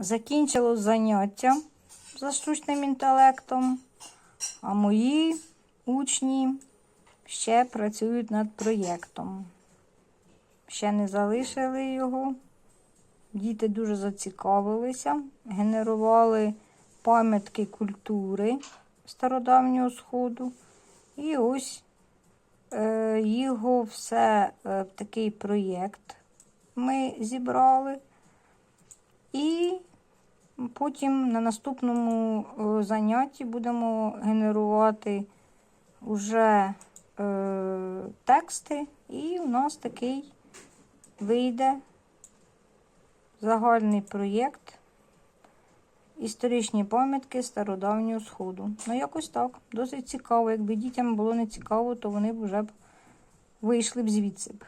закінчилось заняття за штучним інтелектом, а мої учні ще працюють над проєктом. Ще не залишили його. Діти дуже зацікавилися, генерували пам'ятки культури стародавнього сходу. І ось е, його все е, такий проєкт ми зібрали. Потім на наступному е, занятті будемо генерувати вже е, тексти, і у нас такий вийде загальний проєкт історичні пам'ятки стародавнього сходу. Ну, якось так. Досить цікаво. Якби дітям було не цікаво, то вони б вже б вийшли б звідси б.